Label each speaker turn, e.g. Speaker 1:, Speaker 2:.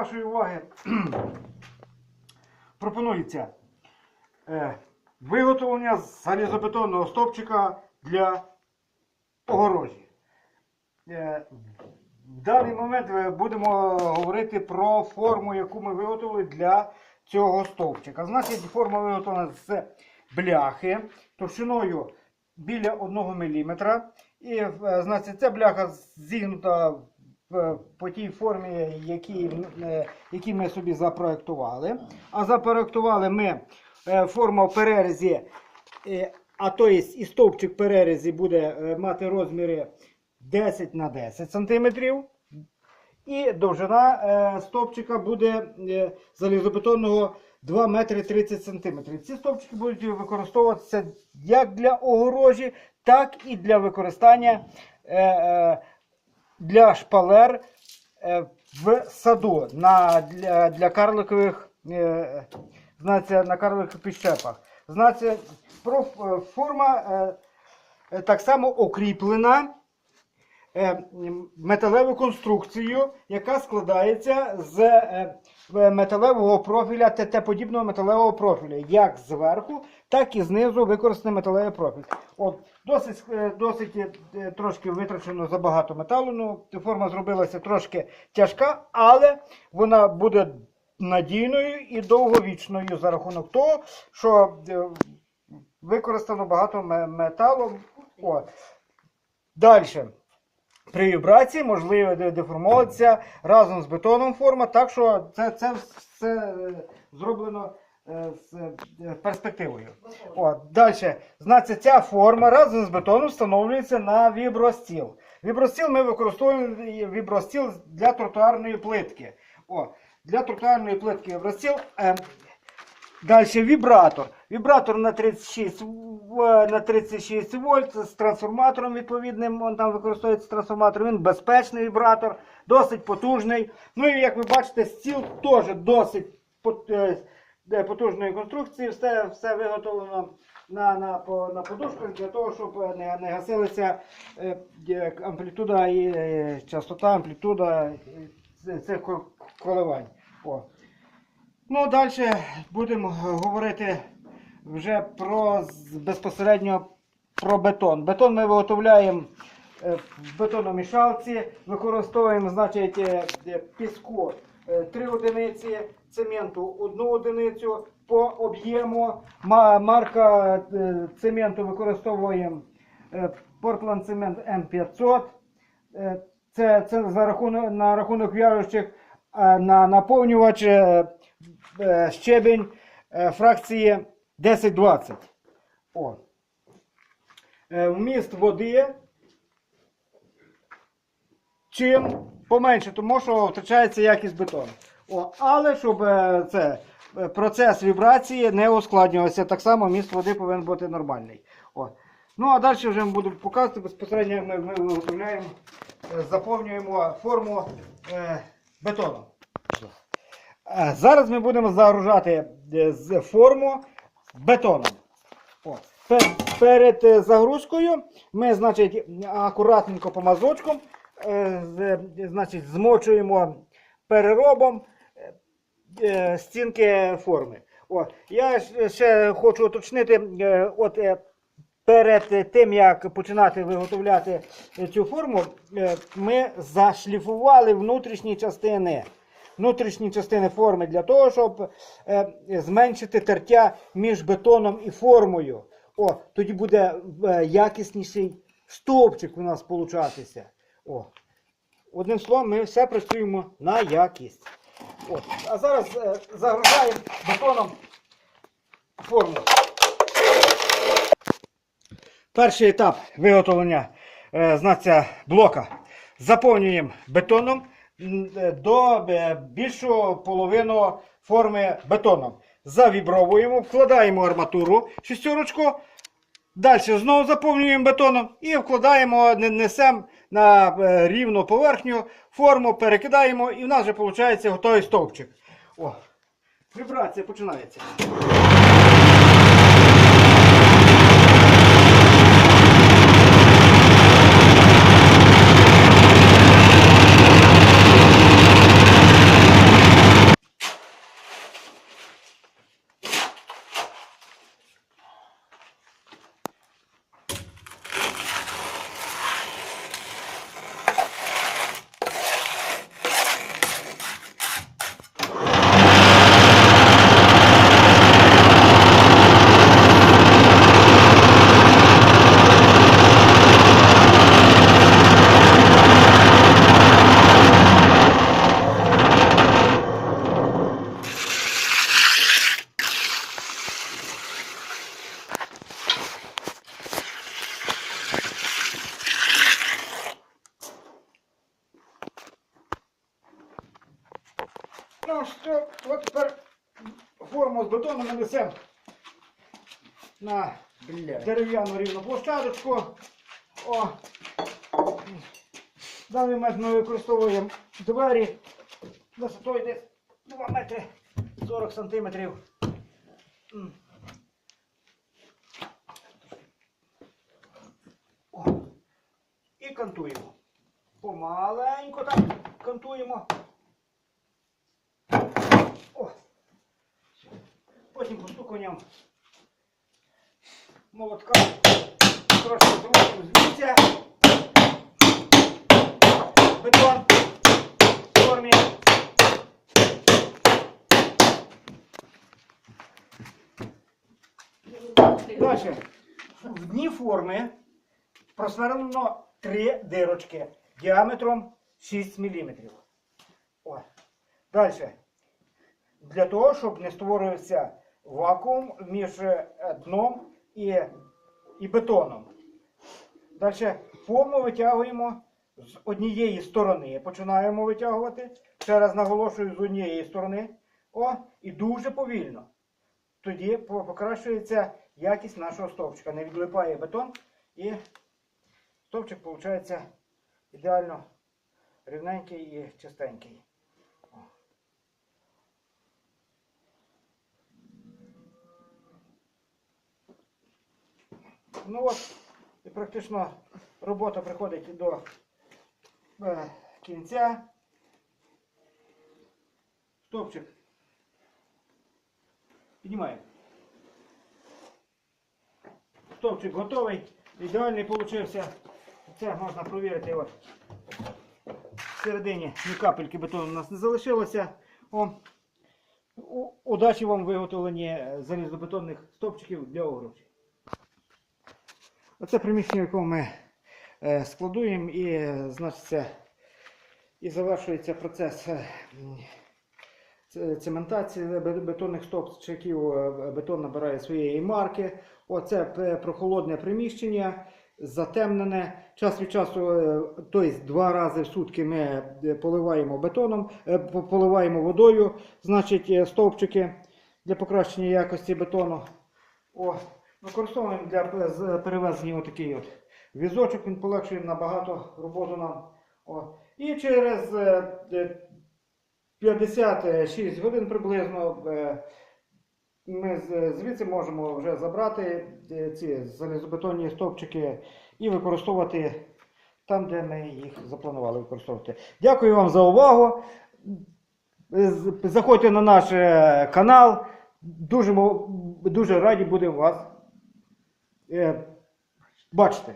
Speaker 1: вашої уваги пропонується е, виготовлення залізобетонного стовпчика для огорожі. Е, в даний момент будемо говорити про форму, яку ми виготовили для цього стовпчика. Значить, форма виготовлена з бляхи товщиною біля 1 мм. І е, значить, ця бляха зігнута по тій формі, е, які ми собі запроектували. А запроектували ми е, форма в перерізі, е, а то є і стовпчик перерізі буде мати розміри 10 на 10 см. І довжина стовпчика буде залізобетонного 2 метри 30 см. Ці стовпчики будуть використовуватися як для огорожі, так і для використання для шпалер е, в саду на, для, для карликових е, знається, на карликових підщепах. Знається, е, форма так само окріплена е, металевою конструкцією, яка складається з е, е, металевого профіля, ТТ-подібного металевого профіля, як зверху, так і знизу використаний металевий профіль. От, досить досить трошки витрачено забагато металу. Ну, форма зробилася трошки тяжка, але вона буде надійною і довговічною за рахунок того, що використано багато металу. Далі. При вібрації можливо де- деформуватися разом з бетоном форма, так що це, це все е, зроблено е, з е, перспективою. От, далі. Значить, ця форма разом з бетоном встановлюється на вібростіл. Вібростіл ми використовуємо вібростіл для тротуарної плитки. О, для тротуарної плитки вібростіл. Е, Далі вібратор. Вібратор на 36, на 36 вольт з трансформатором відповідним. Он там використовується трансформатор. Він безпечний вібратор, досить потужний. Ну і як ви бачите, стіл теж досить е, потужної конструкції. Все, все виготовлено на, на, на подушках для того, щоб не, не гасилися е, е, амплітуда і частота, амплітуда цих коливань. Ну, далі будемо говорити вже про безпосередньо про бетон. Бетон ми виготовляємо е, в бетономішалці, використовуємо значить, е, е, піску 3 одиниці, цементу 1 одиницю по об'єму. Марка е, цементу використовуємо е, Portland цемент М500. Е, Це, це за рахунок, на рахунок в'яжучих е, на наповнювач е, е, щебень е, фракції 10-20. О. Е, Вміст води. Чим поменше, тому що втрачається якість бетону. О, але щоб е, це, е, процес вібрації не ускладнювався, так само вміст води повинен бути нормальний. О. Ну а далі вже ми будемо показувати безпосередньо, ми, виготовляємо, е, заповнюємо форму е, бетоном. Е, Зараз ми будемо загружати е, форму бетоном. Перед е, загрузкою ми значить, акуратненько по значить, змочуємо переробом стінки форми. О, я ще хочу уточнити, от перед тим як починати виготовляти цю форму, ми зашліфували внутрішні частини. Внутрішні частини форми для того, щоб е, зменшити тертя між бетоном і формою. О, тоді буде е, якісніший стовпчик у нас получатися. О. Одним словом, ми все працюємо на якість. От. А зараз е, загружаємо бетоном форму. Перший етап виготовлення е, знаця блока. Заповнюємо бетоном до е, більшого половину форми бетоном. Завібровуємо, вкладаємо арматуру шістерочку. Далі знову заповнюємо бетоном і вкладаємо, не- несемо на е, рівну поверхню форму, перекидаємо і в нас вже виходить готовий стовпчик. О, вібрація починається. Що, от тепер форму з бетону ми несемо на дерев'яну рівну площадочку. О. В даний момент ми використовуємо двері висотою десь 2 метри 40 сантиметрів. І кантуємо. Помаленько так кантуємо. О. Потім молотка трошки зрушив звідси. Бетон в формі. Далі. В дні форми просверлено три дирочки діаметром 6 мм. О. Далі. Для того, щоб не створився вакуум між е, дном і, і бетоном. Далі форму витягуємо з однієї сторони. Починаємо витягувати. Ще раз наголошую з однієї сторони. О, і дуже повільно. Тоді покращується якість нашого стовпчика. Не відлипає бетон і стовпчик виходить ідеально рівненький і чистенький. Ну і практично робота приходить до е, кінця. Стовпчик. Піднімаємо. Стовпчик готовий. Ідеальний получився. Це можна провірити. От. Всередині ні капельки бетону у нас не залишилося. О. Удачі вам в виготовленні е, залізобетонних стовпчиків для огорожі. Оце приміщення, в якому ми е, складуємо і, е, значиться, і завершується процес е, цементації бетонних стовпчиків. Е, Бетон набирає своєї марки. Оце прохолодне приміщення, затемнене. Час від часу, тобто два рази в сутки ми поливаємо бетоном, поливаємо водою, значить, стовпчики для покращення якості бетону. О, використовуємо для перевезення отакий от візочок, він полегшує набагато роботу нам. О. І через е, е, 56 годин приблизно е, ми звідси можемо вже забрати е, ці залізобетонні стовпчики і використовувати там, де ми їх запланували використовувати. Дякую вам за увагу. Заходьте на наш канал. Дуже, дуже раді будемо вас е, бачити.